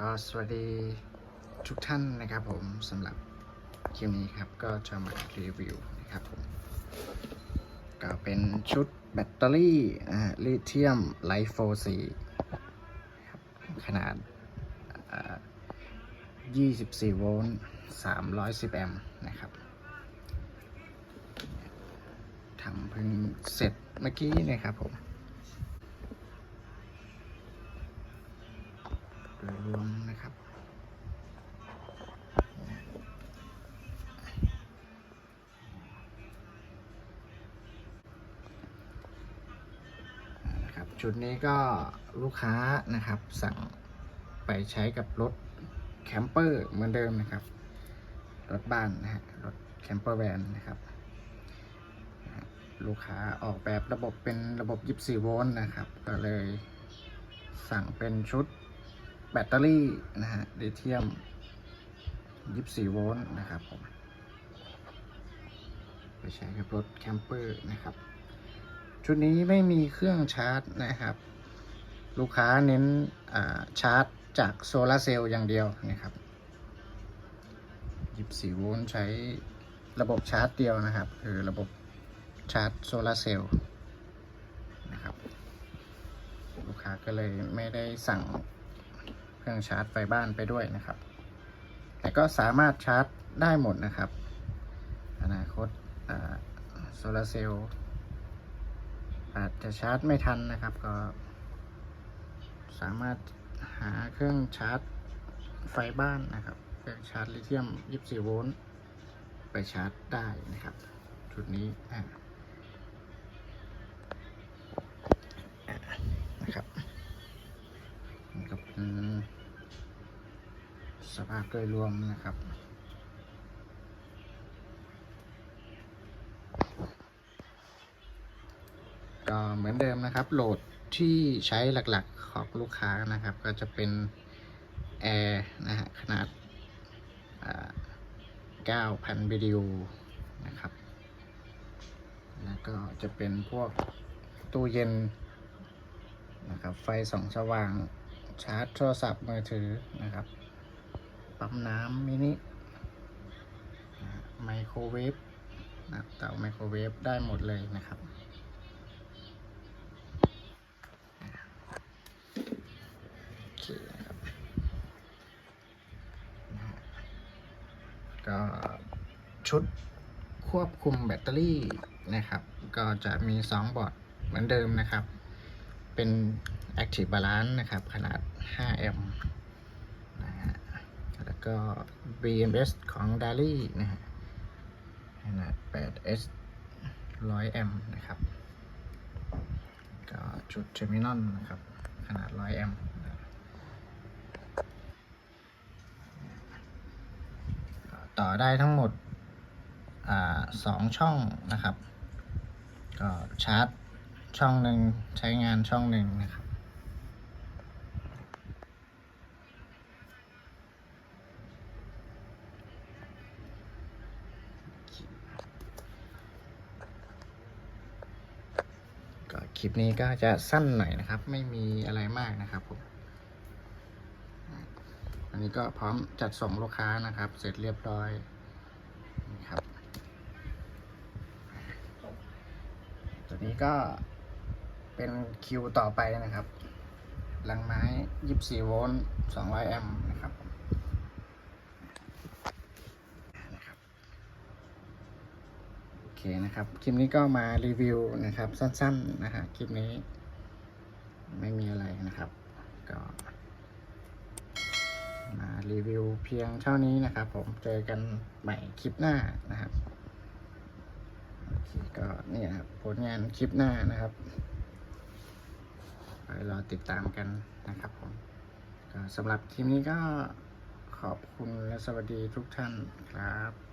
ก็สวัสดีทุกท่านนะครับผมสำหรับคลิปนี้ครับ ก็จะมารีวิวนะครับผมก็เป็นชุดแบตเตอรี่ลิเธียมไลท์โฟซีขนาดอ่24 โวลต์ 310 แอมป์นะครับทำเพิ่งเสร็จเมื่อกี้นะครับผม โดยรวมนะครับ นะครับ ชุดนี้ก็ลูกค้านะครับสั่งไปใช้กับรถแคมเปอร์เหมือนเดิมนะครับ รถบ้านนะฮะ รถแคมเปอร์แวนนะครับ ลูกค้าออกแบบระบบเป็นระบบ 24 โวลต์นะครับ ก็เลยสั่งเป็นชุด แบตเตอรี่นะฮะลิเธียม 24 โวลต์นะครับผมไปใช้กับรถแคมเปอร์นะครับ ชุดนี้ไม่มีเครื่องชาร์จนะครับ ลูกค้าเน้นชาร์จจากโซลาร์เซลล์อย่างเดียวนะครับ 24 โวลต์ใช้ระบบชาร์จเดียวนะครับ คือระบบชาร์จโซลาร์เซลล์นะครับ ลูกค้าก็เลยไม่ได้สั่ง เครื่องชาร์จไฟบ้านไปด้วยนะครับ แต่ก็สามารถชาร์จได้หมดนะครับ อนาคตโซลาเซลล์อาจจะชาร์จไม่ทันนะครับ ก็สามารถหาเครื่องชาร์จไฟบ้านนะครับ เครื่องชาร์จลิเธียม 24 โวลต์ไปชาร์จได้นะครับชุดนี้อ่า ก็เป็นสภาพโดยรวมนะครับก็เหมือนเดิมนะครับ โหลดที่ใช้หลักๆของลูกค้านะครับ ก็จะเป็นแอร์นะฮะขนาดอ่า9,000วิดีโอนะครับ แล้วก็จะเป็นพวกตู้เย็นนะครับ ไฟส่องสว่าง ชาร์จโทรศัพท์มือถือนะครับ ปั๊มน้ำมินิไมโครเวฟนะเตาไมโครเวฟได้หมดเลยนะครับ โอเคนะครับก็ชุดควบคุมแบตเตอรี่นะครับ ก็จะมี 2 บอร์ดเหมือนเดิมนะครับ เป็น Active Balance นะครับ ขนาด 5 แอมป์นะฮะ แล้วก็ BMS ของ d a l i นะฮะ ขนาด 8S 100 แอมป์นะครับ ก็ชุด Terminal นะครับ ขนาด 100 แอมป์ต่อได้ทั้งหมดอ่าสองช่องนะครับ ก็ชาร์จ ช่องหนึ่งใช้งานช่องหนึ่งนะครับ ก็คลิปนี้ก็จะสั้นหน่อยนะครับ ไม่มีอะไรมากนะครับผม อันนี้ก็พร้อมจัดส่งลูกค้านะครับ เสร็จเรียบร้อยนะครับ ตัวนี้ก็ เป็นคิวต่อไปนะครับลังไม้24โวลต์200แอมป์นะครับโอเคนะครับคลิปนี้ก็มารีวิวนะครับสั้นๆนะฮะคลิปนี้ ไม่มีอะไรนะครับ ก็มารีวิวเพียงเท่านี้นะครับ ผมเจอกันใหม่คลิปหน้านะครับโอเคก็เนี่ยครับผลงานคลิปหน้านะครับ รอติดตามกันนะครับผมสำหรับคลิปนี้ก็ขอบคุณและสวัสดีทุกท่านครับ